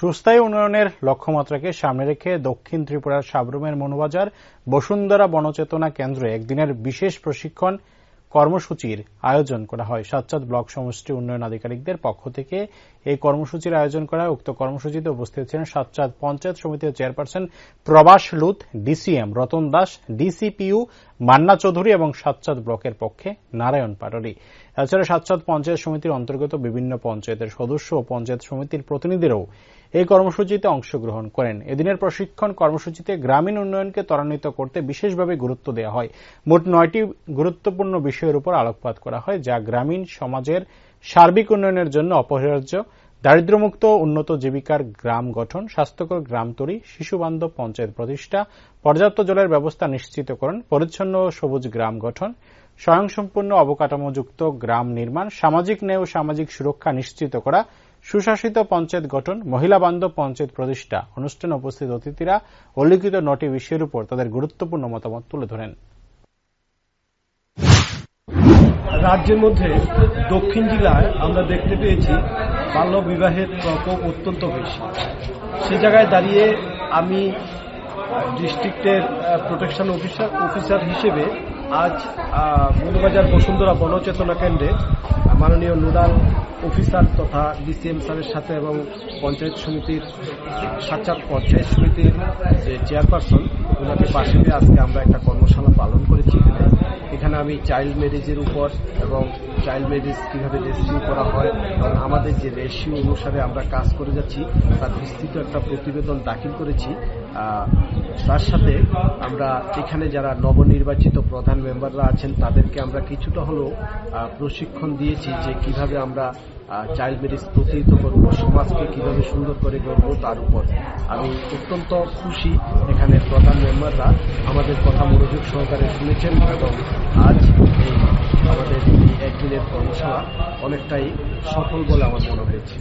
সুস্থায়ী উন্নয়নের লক্ষ্যমাত্রাকে সামনে রেখে দক্ষিণ ত্রিপুরার সাবরুমের মনোবাজার বসুন্ধরা বনচেতনা কেন্দ্রে একদিনের বিশেষ প্রশিক্ষণ কর্মসূচির আয়োজন করা হয়। সাতচাঁদ ব্লক সমষ্টি উন্নয়ন আধিকারিকদের পক্ষ থেকে এই কর্মসূচির আয়োজন করা উক্ত কর্মসূচিতে উপস্থিত ছিলেন সাতচাঁদ পঞ্চায়েত সমিতির চেয়ারপারসন প্রবাস লুত, ডিসিএম রতন দাস ডিসিপিইউ মান্না চৌধুরী এবং সাতচাঁদ ব্লকের পক্ষে নারায়ণ পাটরি এছাড়া সাতচাঁদ পঞ্চায়েত সমিতির অন্তর্গত বিভিন্ন পঞ্চায়েতের সদস্য ও পঞ্চায়েত সমিতির প্রতিনিধিরাও এই কর্মসূচিতে অংশগ্রহণ করেন। এদিনের প্রশিক্ষণ কর্মসূচিতে গ্রামীণ উন্নয়নকে ত্বরান্বিত করতে বিশেষভাবে গুরুত্ব দেওয়া হয়। মোট নয়টি গুরুত্বপূর্ণ বিষয়ের উপর আলোকপাত করা হয়, যা গ্রামীণ সমাজের সার্বিক উন্নয়নের জন্য অপরিহার্য, দারিদ্র্যমুক্ত উন্নত জীবিকার গ্রাম গঠন, স্বাস্থ্যকর গ্রাম তৈরি, শিশুবান্ধব পঞ্চায়েত প্রতিষ্ঠা, পর্যাপ্ত জলের ব্যবস্থা নিশ্চিতকরণ পরিচ্ছন্ন সবুজ গ্রাম গঠন স্বয়ংসম্পূর্ণ অবকাঠামোযুক্ত গ্রাম নির্মাণ, সামাজিক ন্যায় ও সামাজিক সুরক্ষা নিশ্চিত করা, সুশাসিত পঞ্চায়েত গঠন, মহিলা বান্ধব পঞ্চায়েত প্রতিষ্ঠা অনুষ্ঠানে উপস্থিত অতিথিরা উল্লিখিত নটি বিষয়ের উপর তাদের গুরুত্বপূর্ণ মতামত তুলে ধরেন। রাজ্যের মধ্যে দক্ষিণ জেলায় আমরা দেখতে পেয়েছি বাল্য বিবাহের প্রকোপ অত্যন্ত বেশি। সে জায়গায় দাঁড়িয়ে আমি ডিস্ট্রিক্টের প্রোটেকশন অফিসার অফিসার হিসেবে আজ মৌলবাজার বসুন্ধরা বনচেতনা কেন্দ্রে মাননীয় নোডাল অফিসার তথা ডিসিএম স্যারের সাথে এবং পঞ্চায়েত সমিতির সাক্ষাৎ পঞ্চায়েত সমিতির যে চেয়ারপারসন ওনাকে পাশে দিয়ে আজকে আমরা একটা কর্মশালা পালন করেছি এখানে। আমি চাইল্ড ম্যারেজের উপর এবং চাইল্ড ম্যারেজ কীভাবে রেস্কিউ করা হয় এবং আমাদের যে রেশিও অনুসারে আমরা কাজ করে যাচ্ছি, তার বিস্তৃত একটা প্রতিবেদন দাখিল করেছি। তার সাথে আমরা এখানে যারা নবনির্বাচিত প্রধান মেম্বাররা আছেন, তাদেরকে আমরা কিছুটা হলেও প্রশিক্ষণ দিয়েছি যে কীভাবে আমরা চাইল্ড ম্যারেজ প্রতিহিত করব, সমাজকে কীভাবে সুন্দর করে গড়ব তার উপর। আমি অত্যন্ত খুশি এখানে প্রধান মেম্বাররা আমাদের কথা মনোযোগ সহকারে শুনেছেন এবং আজ এই আমাদের এই একদিনের কর্মশালা অনেকটাই সফল বলে আমার মনে হয়েছে।